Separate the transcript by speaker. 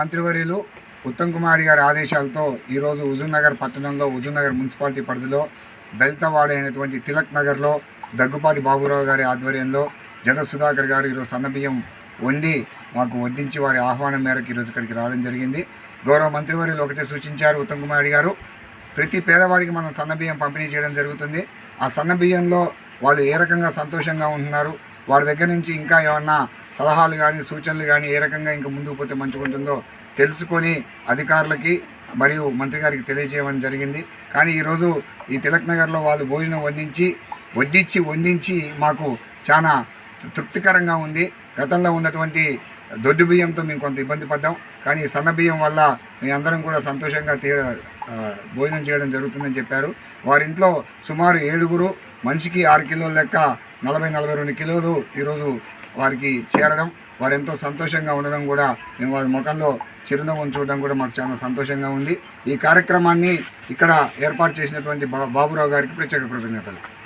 Speaker 1: మంత్రివర్యులు ఉత్తమ్ కుమార్ గారి ఆదేశాలతో ఈరోజు హుజూర్నగర్ పట్టణంలో హుజూర్నగర్ మున్సిపాలిటీ పరిధిలో దళిత వార్డు అయినటువంటి తిలక్ నగర్లో దగ్గుపాటి బాబురావు గారి ఆధ్వర్యంలో జగ సుధాకర్ గారు ఈరోజు సన్నబియ్యం వండి మాకు వడ్డించి వారి ఆహ్వానం మేరకు ఈరోజు ఇక్కడికి రావడం జరిగింది. గౌరవ మంత్రివర్యులు ఒకటే సూచించారు ఉత్తమ్ కుమార్ గారు ప్రతి పేదవాడికి మనం సన్నబియ్యం పంపిణీ చేయడం జరుగుతుంది. ఆ సన్నబియ్యంలో వాళ్ళు ఏ రకంగా సంతోషంగా ఉంటున్నారు? వారి దగ్గర నుంచి ఇంకా ఏమన్నా సలహాలు కానీ సూచనలు కానీ ఏ రకంగా ఇంకా ముందుకు పోతే మంచిగా ఉంటుందో తెలుసుకొని అధికారులకి మరియు మంత్రి గారికి తెలియజేయడం జరిగింది. కానీ ఈరోజు ఈ తిలక్ నగర్లో వాళ్ళు భోజనం వండించి వడ్డించి వండించి మాకు చాలా తృప్తికరంగా ఉంది. గతంలో ఉన్నటువంటి దొడ్డు బియ్యంతో మేము కొంత ఇబ్బంది పడ్డాం. కానీ ఈ సన్న బియ్యం వల్ల మీ అందరం కూడా సంతోషంగా తీ భోజనం చేయడం జరుగుతుందని చెప్పారు. వారింట్లో సుమారు ఏడుగురు మనిషికి ఆరు కిలోల లెక్క నలభై నలభై రెండు కిలోలు ఈరోజు వారికి చేరడం వారు ఎంతో సంతోషంగా ఉండడం కూడా మేము వారి ముఖంలో చిరునవ్వును చూడడం కూడా మాకు చాలా సంతోషంగా ఉంది. ఈ కార్యక్రమాన్ని ఇక్కడ ఏర్పాటు చేసినటువంటి బా బాబురావు గారికి ప్రత్యేక కృతజ్ఞతలు.